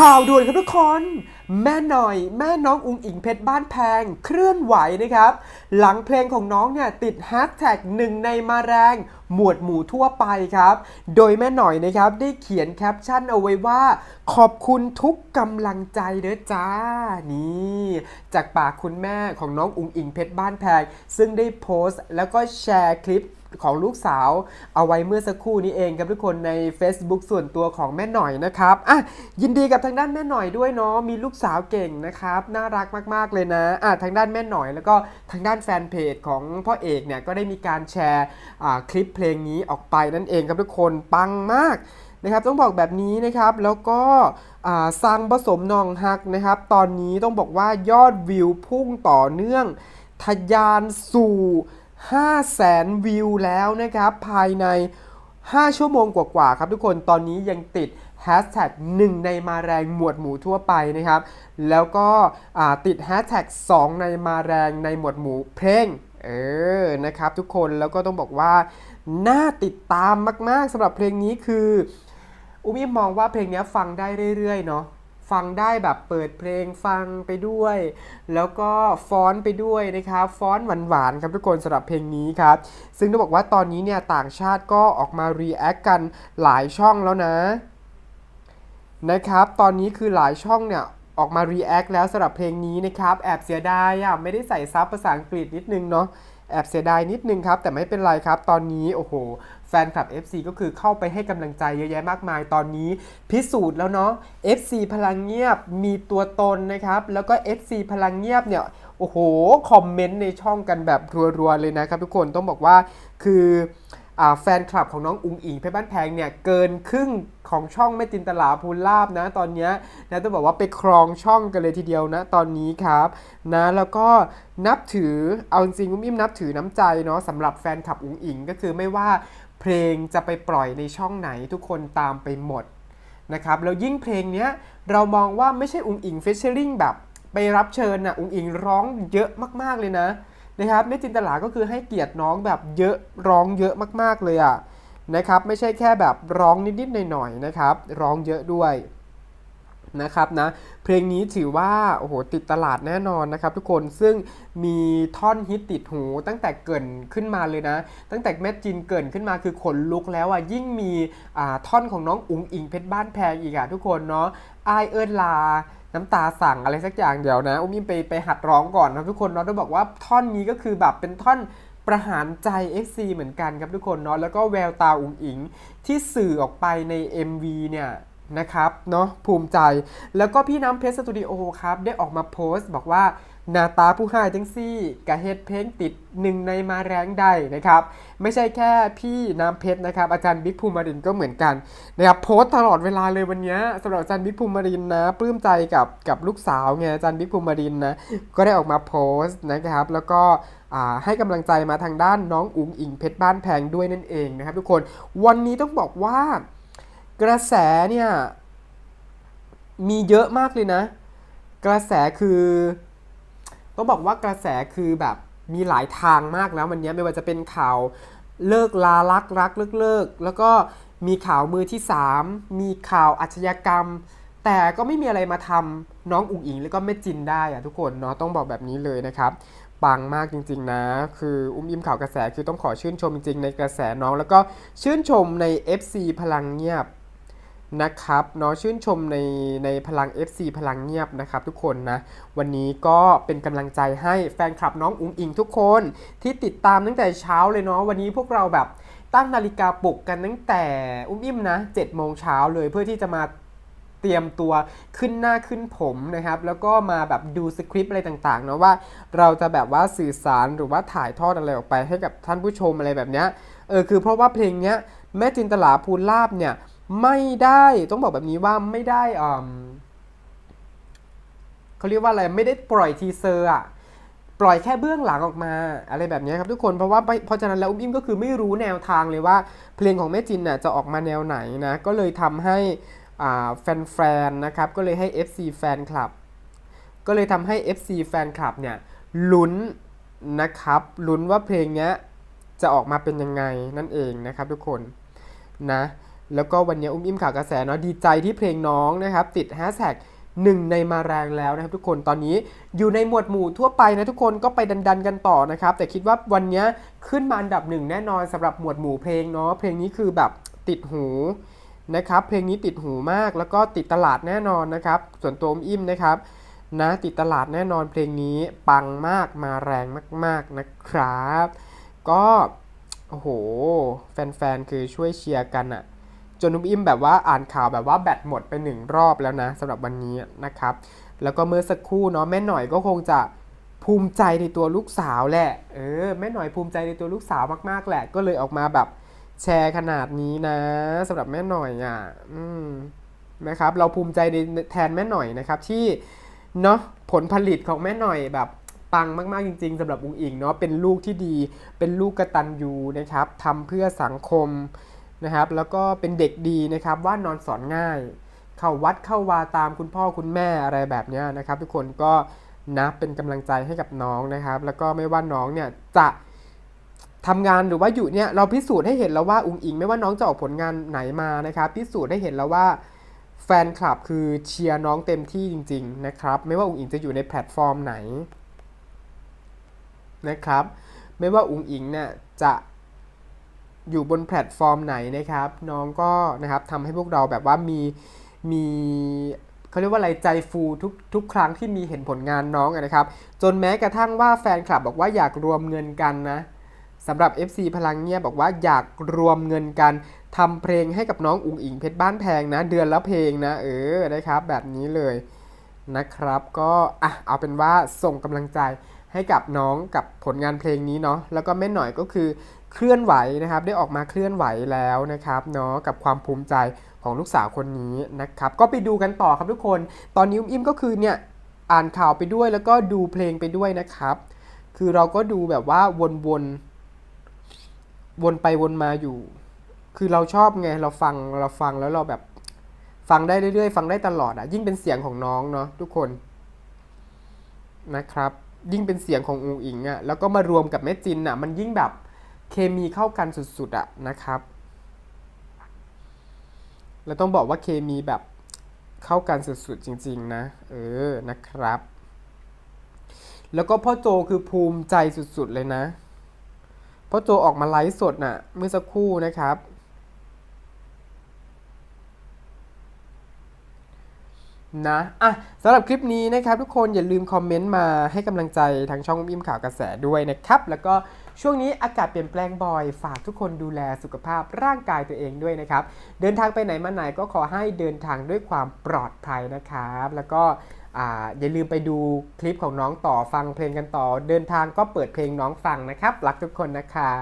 ข่าวด่วนครับทุกคน แม่หน่อยแม่น้องอุงอิงเพชรบ้านแพง เคลื่อนไหวนะครับ หลังเพลงของน้องเนี่ยติดแฮชแท็กหนึ่งในมาแรง หมวดหมู่ทั่วไปครับ โดยแม่หน่อยนะครับได้เขียนแคปชั่นเอาไว้ว่า ขอบคุณทุกกำลังใจเด้อจ้า นี่ จากปากคุณแม่ของน้องอุงอิงเพชรบ้านแพง ซึ่งได้โพสต์ แล้วก็แชร์คลิป ของลูกสาว เอาไว้เมื่อสักครู่นี้เองครับทุกคนใน Facebook ส่วนตัวของแม่หน่อยนะครับอะยินดีกับทางด้านแม่หน่อยด้วยเนาะมีลูกสาวเก่งนะครับน่ารักมากๆเลยนะอะทางด้านแม่หน่อย แล้วก็ทางด้านแฟนเพจของพ่อเอกเนี่ยก็ได้มีการแชร์คลิปเพลงนี้ออกไปนั่นเองครับทุกคนปังมากนะครับต้องบอกแบบนี้นะครับแล้วก็อ่างผสมนองฮักนะครับ ตอนนี้ต้องบอกว่ายอดวิวพุ่งต่อเนื่อง ทะยานสู่ 5 แสนวิวแล้วนะครับ ภายใน 5 ชั่วโมงกว่าๆครับทุกคนตอนนี้ยังติดแฮชแท็กหนึ่งในมาแรงหมวดหมู่ทั่วไปนะครับ แล้วก็ติดแฮชแท็ก2ในมาแรงในหมวดหมู่เพลงเออนะครับทุกคนแล้วก็ต้องบอกว่าน่าติดตามมาก ๆสำหรับเพลงนี้คือ อุ้มอิมมองว่าเพลงนี้ฟังได้เรื่อยๆเนาะ ฟังได้แบบเปิดเพลงฟังไปด้วย แล้วก็ฟ้อนไปด้วยนะครับฟ้อนหวานๆครับทุกคนสำหรับเพลงนี้ครับ ซึ่งต้องบอกว่าตอนนี้เนี่ยต่างชาติก็ออกมารีแอคกันหลายช่องแล้วนะนะครับตอนนี้คือหลายช่องเนี่ยออกมา react แล้วสำหรับเพลงนี้นะครับแอบเสียดายอะไม่ได้ใส่ซับภาษาอังกฤษนิดนึงเนาะแอบเสียดายนิดนึงครับ แต่ไม่เป็นไรครับ ตอนนี้โอ้โห ฟนคลับ FC ก็คือเข้าไปให้กำลังใจเยอะแยะมากมายตอนนี้ พิสูจน์แล้วเนาะ FC พลังเงียบมีตัวตนนะครับ แล้วก็ FC พลังเงียบเนี่ยโอ้โห คอมเมนต์ในช่องกันแบบรัวๆเลยนะครับทุกคนต้องบอกว่าคือแฟนคลับของน้องอุงอิงเพชรบ้านแพงเนี่ย เกินครึ่งของช่องแม่จินตลาภูลาบนะตอนนี้นะต้องบอกว่าไปครองช่องกันเลยทีเดียวนะตอนนี้ครับนะแล้วก็นับถือเอาจริงๆอุ้มอิ่มนับถือน้ำใจเนาะสำหรับแฟนคลับอุงอิงก็คือไม่ว่า เพลงจะไปปล่อยในช่องไหนทุกคนตามไปหมดนะครับแล้วยิ่งเพลงเนี้ยเรามองว่าไม่ใช่อุงอิงเฟเชอริงแบบไปรับเชิญนะอุงอิงร้องเยอะมากๆเลยนะนะครับแม่จินตลาก็คือให้เกียรติน้องแบบเยอะร้องเยอะมากๆเลยอะนะครับไม่ใช่แค่แบบร้องนิดๆหน่อยๆนะครับร้องเยอะด้วย นะครับนะเพลงนี้ถือว่าโอ้โหติดตลาดแน่นอนนะครับทุกคนซึ่งมีท่อนฮิตติดหูตั้งแต่เกินขึ้นมาเลยนะ ตั้งแต่แม่จินเกินขึ้นมาคือขนลุกแล้วอะยิ่งมีอ่าท่อนของน้องอุ๋งอิงเพชรบ้านแพงอีกอะทุกคนเนาะไอเอิญลาน้ำตาสั่งอะไรสักอย่างเดี๋ยวนะอุ้มอิมไปไปหัดร้องก่อนนะทุกคนเนาะต้องบอกว่าท่อนนี้ก็คือแบบเป็นท่อนประหารใจ FC เหมือนกันครับทุกคนเนาะแล้วก็แววตาอุ๋งอิงที่สื่อออกไปใน MV เนี่ย นะครับเนาะภูมิใจ แล้วก็พี่น้ำเพชรสตูดิโอครับ ได้ออกมาโพสต์ บอกว่านาตาผู้ให้จังซี่กะเฮ็ดเพลงติดหนึ่งในมาแรงใดนะครับ ไม่ใช่แค่พี่น้ำเพชรนะครับ อาจารย์บิ๊กภูมิรินก็เหมือนกันนะครับโพสต์ตลอดเวลาเลยวันนี้สำหรับอาจารย์บิ๊กภูมิรินนะปลื้มใจกับกับลูกสาวไงอาจารย์บิ๊กภูมิรินนะก็ได้ออกมาโพสต์นะครับ แล้วก็ให้กำลังใจมาทางด้านน้องอุ๋งอิงเพชรบ้านแพงด้วยนั่นเองนะครับ ทุกคนวันนี้ต้องบอกว่า กระแสเนี่ยมีเยอะมากเลยนะ กระแสคือต้องบอกว่ากระแสคือแบบมีหลายทางมากแล้ววันนี้ไม่ว่าจะเป็นข่าวเลิกลารักรักเลิกเลิกแล้วก็มีข่าวมือที่ 3 มีข่าวอาชญากรรม แต่ก็ไม่มีอะไรมาทำน้องอุ๋งอิงแล้วก็แม่จินได้อะทุกคนเนาะต้องบอกแบบนี้เลยนะครับปังมากจริงๆนะ คืออุ้มอิมข่าวกระแสคือต้องขอชื่นชมจริงๆในกระแสน้อง แล้วก็ชื่นชมใน FC พลังเงียบ นะครับเนาะชื่นชมในในพลัง FC พลังเงียบนะครับทุกคนนะ วันนี้ก็เป็นกำลังใจให้แฟนคลับน้องอุ๋งอิงทุกคนที่ติดตามตั้งแต่เช้าเลยเนาะวันนี้พวกเราแบบตั้งนาฬิกาปลุกกันตั้งแต่อุ้มอิ่มนะ7โมงเช้าเลยเพื่อที่จะมาเตรียมตัวขึ้นหน้าขึ้นผมนะครับ แล้วก็มาแบบดูสคริปต์อะไรต่างๆเนาะว่าเราจะแบบว่าสื่อสารหรือว่าถ่ายทอดอะไรออกไปให้กับท่านผู้ชมอะไรแบบเนี้ยเออคือเพราะว่าเพลงเนี้ยแม่จินตลาภูลาบเนี่ย ไม่ได้ต้องบอกแบบนี้ว่าไม่ได้อ่าเขาเรียกว่าอะไรไม่ได้ปล่อยทีเซอร์อะปล่อยแค่เบื้องหลังออกมา อะไรแบบนี้ครับทุกคนเพราะว่าเพราะฉะนั้นแล้วอุ้มอิ่มก็คือไม่รู้แนวทางเลยว่า เพลงของแม่จินน่ะจะออกมาแนวไหนนะก็เลยทำให้อ่าแฟนๆนะครับก็เลยให้ FC แฟนคลับ ก็เลยทำให้ FC แฟนคลับเนี่ยลุ้นนะครับลุ้นว่าเพลงเนี้ยจะออกมาเป็นยังไงนั่นเองนะครับทุกคนนะ แล้วก็วันนี้อุ้มอิ่มข่าวกระแสเนาะดีใจที่เพลงน้องนะครับติดแฮชแท็กหนึ่งในมาแรงแล้วนะครับทุกคนตอนนี้อยู่ในหมวดหมู่ทั่วไปนะทุกคนก็ไปดันๆกันต่อนะครับ แต่คิดว่าวันนี้ขึ้นมาอันดับหนึ่งแน่นอนสำหรับหมวดหมู่เพลงเนาะเพลงนี้คือแบบติดหูนะครับเพลงนี้ติดหูมากแล้วก็ติดตลาดแน่นอนนะครับ ส่วนตัวอุ้มอิ่มนะครับนะติดตลาดแน่นอนเพลงนี้ปังมากมาแรงมาก ๆนะครับ ก็โอ้โห แฟนๆคือช่วยเชียร์กันอะ นนุ่มอิ่มแบบว่าอ่านข่าวแบบว่าแบตหมดไปหนึ่งรอบแล้วนะสำหรับวันนี้นะครับ แล้วก็เมื่อสักครู่เนาะแม่หน่อยก็คงจะภูมิใจในตัวลูกสาวแหละ เออแม่หน่อยภูมิใจในตัวลูกสาวมากๆแหละ ก็เลยออกมาแบบแชร์ขนาดนี้นะสำหรับแม่หน่อยอะ อืมนะครับ เราภูมิใจในแทนแม่หน่อยนะครับ ที่เนาะผลผลิตของแม่หน่อยแบบปังมากๆจริง ๆสำหรับอุงอิงเนาะเป็นลูกที่ดี เป็นลูกกระตัญญูนะครับทำเพื่อสังคม นะครับ แล้วก็เป็นเด็กดีนะครับว่านอนสอนง่าย เข้าวัดเข้าวาตามคุณพ่อคุณแม่อะไรแบบเนี้ยนะครับ ทุกคนก็นะเป็นกำลังใจให้กับน้องนะครับ แล้วก็ไม่ว่าน้องเนี่ยจะทำงานหรือว่าอยู่เนี่ยเราพิสูจน์ให้เห็นแล้วว่าอุงอิง ไม่ว่าน้องจะออกผลงานไหนมานะครับ พิสูจน์ให้เห็นแล้วว่าแฟนคลับคือเชียร์น้องเต็มที่จริง ๆ นะครับ ไม่ว่าอุ๋งอิงจะอยู่ในแพลตฟอร์มไหนนะครับ ไม่ว่าอุ๋งอิงเนี่ยจะ อยู่บนแพลตฟอร์มไหนนะครับ น้องก็นะครับทำให้พวกเราแบบว่ามีมีเขาเรียกว่าอะไรใจฟูทุกทุกครั้งที่มีเห็นผลงานน้องนะครับ จนแม้กระทั่งว่าแฟนคลับบอกว่าอยากรวมเงินกันนะสำหรับ FC พลังเงียบบอกว่าอยากรวมเงินกันทำเพลงให้กับน้องอุ๋งอิงเพชรบ้านแพงนะ เดือนละเพลงนะ เออนะครับ แบบนี้เลยนะครับ ก็อะเอาเป็นว่าส่งกำลังใจ ให้กับน้องกับผลงานเพลงนี้เนาะแล้วก็แม่หน่อยก็คือเคลื่อนไหวนะครับ ได้ออกมาเคลื่อนไหวแล้วนะครับเนาะกับความภูมิใจของลูกสาวคนนี้นะครับ ก็ไปดูกันต่อครับทุกคน ตอนนี้อุ้มอิ่มก็คือเนี่ยอ่านข่าวไปด้วยแล้วก็ดูเพลงไปด้วยนะครับ คือเราก็ดูแบบว่าวนๆวนไปวนมาอยู่ คือเราชอบไงเราฟังเราฟังแล้วเราแบบฟังได้เรื่อยๆ ฟังได้ตลอดอะ่ะยิ่งเป็นเสียงของน้องเนาะทุกคนนะครับ ยิ่งเป็นเสียงของอูอิงอะ่ะแล้วก็มารวมกับแม่จินอะ่ะมันยิ่งแบบเคมีเข้ากันสุดๆอะ่ะนะครับ แล้วต้องบอกว่าเคมีแบบเข้ากันสุดๆจริง ๆ นะ เออนะครับ แล้วก็พ่อโจคือภูมิใจสุดๆเลยนะพ่อโจออกมาไลฟ์สดน่ะเมื่อสักครู่นะครับ นะอะสำหรับคลิปนี้นะครับทุกคนอย่าลืมคอมเมนต์มาให้กำลังใจทางช่องอิมข่าวกระแสด้วยนะครับ แล้วก็ช่วงนี้อากาศเปลี่ยนแปลงบ่อย ฝากทุกคนดูแลสุขภาพร่างกายตัวเองด้วยนะครับ เดินทางไปไหนมาไหนก็ขอให้เดินทางด้วยความปลอดภัยนะครับ แล้วก็อ่าอย่าลืมไปดูคลิปของน้องต่อฟังเพลงกันต่อ เดินทางก็เปิดเพลงน้องฟังนะครับ รักทุกคนนะครับ